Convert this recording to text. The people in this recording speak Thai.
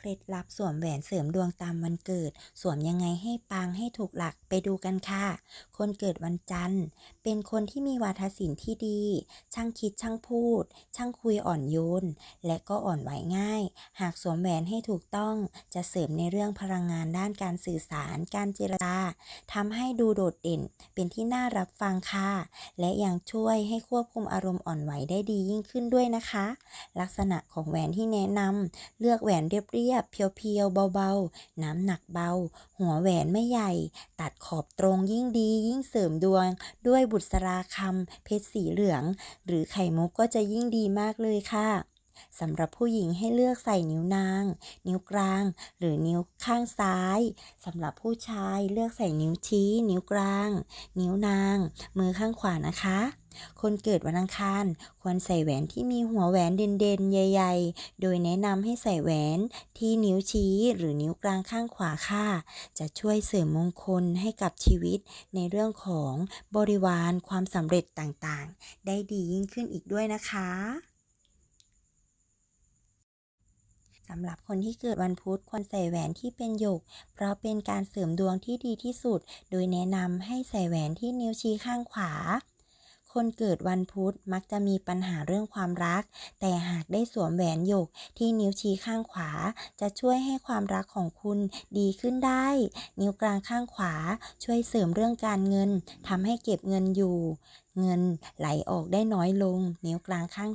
เคล็ดลับสวมแหวนเสริมดวงตามวันเกิด สวมยังไงให้ปังให้ถูกหลักไปดูกันค่ะ คนเกิดวันจันทร์ เป็นคนที่มีวาทศิลป์ที่ดี ช่างคิดช่างพูด ช่างคุยอ่อนโยน และก็อ่อนไหวง่าย หากสวมแหวนให้ถูกต้องจะเสริมในเรื่องพลังงานด้านการสื่อสาร การเจรจาทำให้ดูโดดเด่น เป็นที่น่ารับฟังค่ะ และยังช่วยให้ควบคุมอารมณ์อ่อนไหวได้ดียิ่งขึ้นด้วยนะคะ ลักษณะของแหวนที่แนะนำเลือกแหวนเรียบๆเพียวๆ เบาๆ น้ำหนักเบา หัวแหวนไม่ใหญ่ ตัดขอบตรงยิ่งดียิ่งเสริมดวง ด้วยบุษราคำเพชรสีเหลือง หรือไข่มุกก็จะยิ่งดีมากเลยค่ะ สำหรับผู้หญิงให้เลือกใส่นิ้วนาง นิ้วกลาง หรือนิ้วข้างซ้ายสำหรับผู้ชายเลือกใส่นิ้วชี้ นิ้วกลาง นิ้วนาง มือข้างขวานะคะ คนเกิดวันอังคารควรใส่แหวนที่มีหัวแหวนเด่นๆ ใหญ่ ๆ โดยแนะนำให้ใส่แหวนที่นิ้วชี้หรือนิ้วกลางข้างขวาค่ะ จะช่วยเสริมมงคลให้กับชีวิตในเรื่องของบริวารความสำเร็จต่างๆ ได้ดียิ่งขึ้นอีกด้วยนะคะ สำหรับคนที่เกิดวันพุธควรใส่แหวนที่เป็นหยก เพราะเป็นการเสริมดวงที่ดีที่สุด โดยแนะนำให้ใส่แหวนที่นิ้วชี้ข้างขวา คนเกิดวันพุธมักจะมีปัญหาเรื่องความรัก แต่หากได้สวมแหวนหยกที่นิ้วชี้ข้างขวา จะช่วยให้ความรักของคุณดีขึ้นได้ นิ้วกลางข้างขวาช่วยเสริมเรื่องการเงินทำให้เก็บเงินอยู่ เงินไหลออกได้น้อยลง นิ้วกลางข้าง